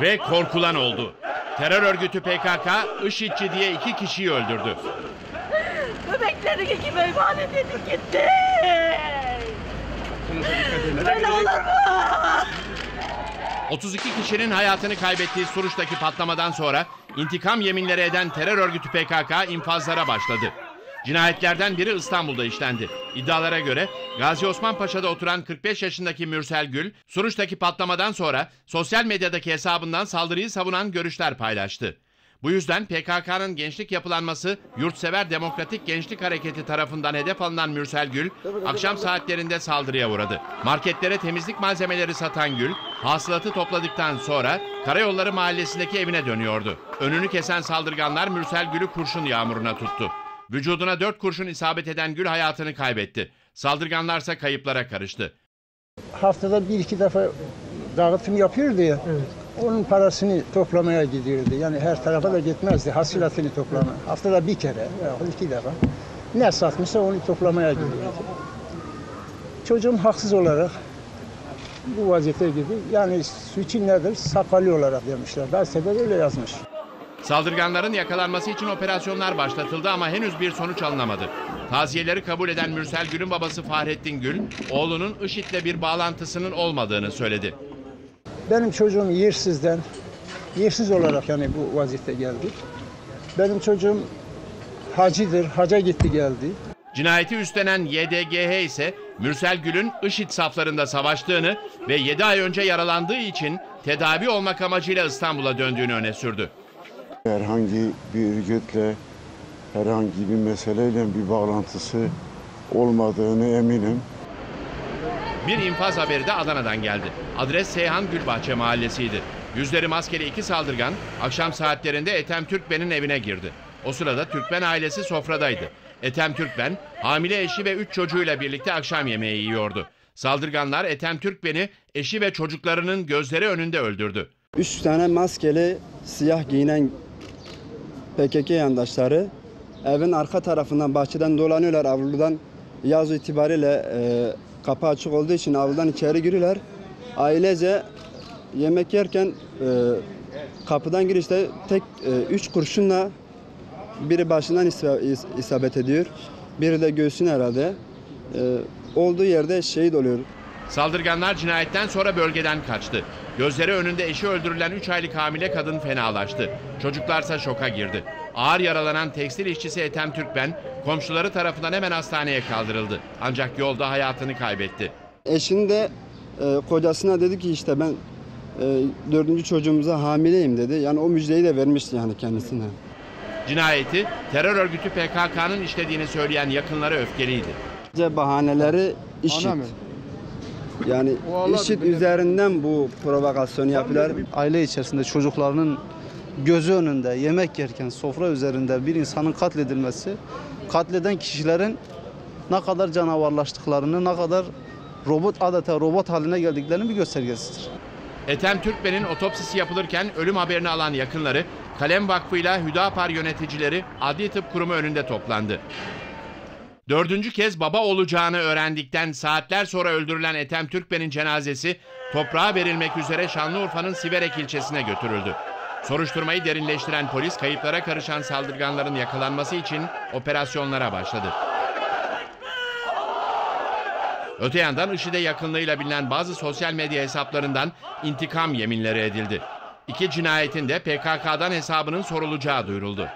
Ve korkulan oldu. Terör örgütü PKK IŞİD'ci diye iki kişiyi öldürdü. Bebekleri kime emanet edip gitti? Böyle mu? 32 kişinin hayatını kaybettiği Suruç'taki patlamadan sonra intikam yeminleri eden terör örgütü PKK infazlara başladı. Cinayetlerden biri İstanbul'da işlendi. İddialara göre Gazi Osman Paşa'da oturan 45 yaşındaki Mürsel Gül, Suruç'taki patlamadan sonra sosyal medyadaki hesabından saldırıyı savunan görüşler paylaştı. Bu yüzden PKK'nın gençlik yapılanması Yurtsever Demokratik Gençlik Hareketi tarafından hedef alınan Mürsel Gül, akşam saatlerinde saldırıya uğradı. Marketlere temizlik malzemeleri satan Gül, hasılatı topladıktan sonra Karayolları Mahallesi'ndeki evine dönüyordu. Önünü kesen saldırganlar Mürsel Gül'ü kurşun yağmuruna tuttu. Vücuduna dört kurşun isabet eden Gül hayatını kaybetti. Saldırganlarsa kayıplara karıştı. haftada bir iki defa dağıtım yapıyordu ya. Onun parasını toplamaya gidiyordu. Yani her tarafa da gitmezdi. Hasilatını toplamaya. Haftada bir kere veya iki defa. Ne satmışsa onu toplamaya gidiyordu. Çocuğum haksız olarak bu vaziyete gibi. Yani suçu nedir? Sakali olarak demişler. Gazetede öyle yazmış. Saldırganların yakalanması için operasyonlar başlatıldı ama henüz bir sonuç alınamadı. Taziyeleri kabul eden Mürsel Gül'ün babası Fahrettin Gül, oğlunun IŞİD'le bir bağlantısının olmadığını söyledi. Benim çocuğum yersizden, yersiz olarak yani bu vaziyete geldi. Benim çocuğum hacıdır, haca gitti geldi. Cinayeti üstlenen YDGH ise Mürsel Gül'ün IŞİD saflarında savaştığını ve 7 ay önce yaralandığı için tedavi olmak amacıyla İstanbul'a döndüğünü öne sürdü. Herhangi bir örgütle, herhangi bir meseleyle bir bağlantısı olmadığını eminim. Bir infaz haberi de Adana'dan geldi. Adres Seyhan Gülbahçe mahallesiydi. Yüzleri maskeli iki saldırgan akşam saatlerinde Ethem Türkben'in evine girdi. O sırada Türkben ailesi sofradaydı. Ethem Türkben hamile eşi ve üç çocuğuyla birlikte akşam yemeği yiyordu. Saldırganlar Ethem Türkben'i eşi ve çocuklarının gözleri önünde öldürdü. Üç tane maskeli siyah giyinen PKK yandaşları evin arka tarafından bahçeden dolanıyorlar avludan yaz itibariyle e, kapı açık olduğu için avludan içeri giriyorlar. Ailece yemek yerken e, kapıdan girişte tek e, üç kurşunla biri başından isa- is- isabet ediyor. Biri de göğsüne herhalde. E, olduğu yerde şehit oluyor. Saldırganlar cinayetten sonra bölgeden kaçtı. Gözleri önünde eşi öldürülen 3 aylık hamile kadın fenalaştı. Çocuklarsa şoka girdi. Ağır yaralanan tekstil işçisi Ethem Türkben komşuları tarafından hemen hastaneye kaldırıldı. Ancak yolda hayatını kaybetti. Eşin de e, kocasına dedi ki işte ben e, dördüncü çocuğumuza hamileyim dedi. Yani o müjdeyi de vermişti yani kendisine. Cinayeti terör örgütü PKK'nın işlediğini söyleyen yakınları öfkeliydi. Bahaneleri IŞİD. Yani IŞİD üzerinden bu provokasyonu yapıyorlar. aile içerisinde çocuklarının gözü önünde yemek yerken sofra üzerinde bir insanın katledilmesi katleden kişilerin ne kadar canavarlaştıklarını, ne kadar robot adeta robot haline geldiklerinin bir göstergesidir. Ethem Türkben'in otopsisi yapılırken ölüm haberini alan yakınları Kalem Vakfı ile Hüdapar yöneticileri Adli Tıp Kurumu önünde toplandı. Dördüncü kez baba olacağını öğrendikten saatler sonra öldürülen Ethem Türkben'in cenazesi toprağa verilmek üzere Şanlıurfa'nın Siverek ilçesine götürüldü. Soruşturmayı derinleştiren polis kayıplara karışan saldırganların yakalanması için operasyonlara başladı. Öte yandan IŞİD'e yakınlığıyla bilinen bazı sosyal medya hesaplarından intikam yeminleri edildi. İki cinayetin de PKK'dan hesabının sorulacağı duyuruldu.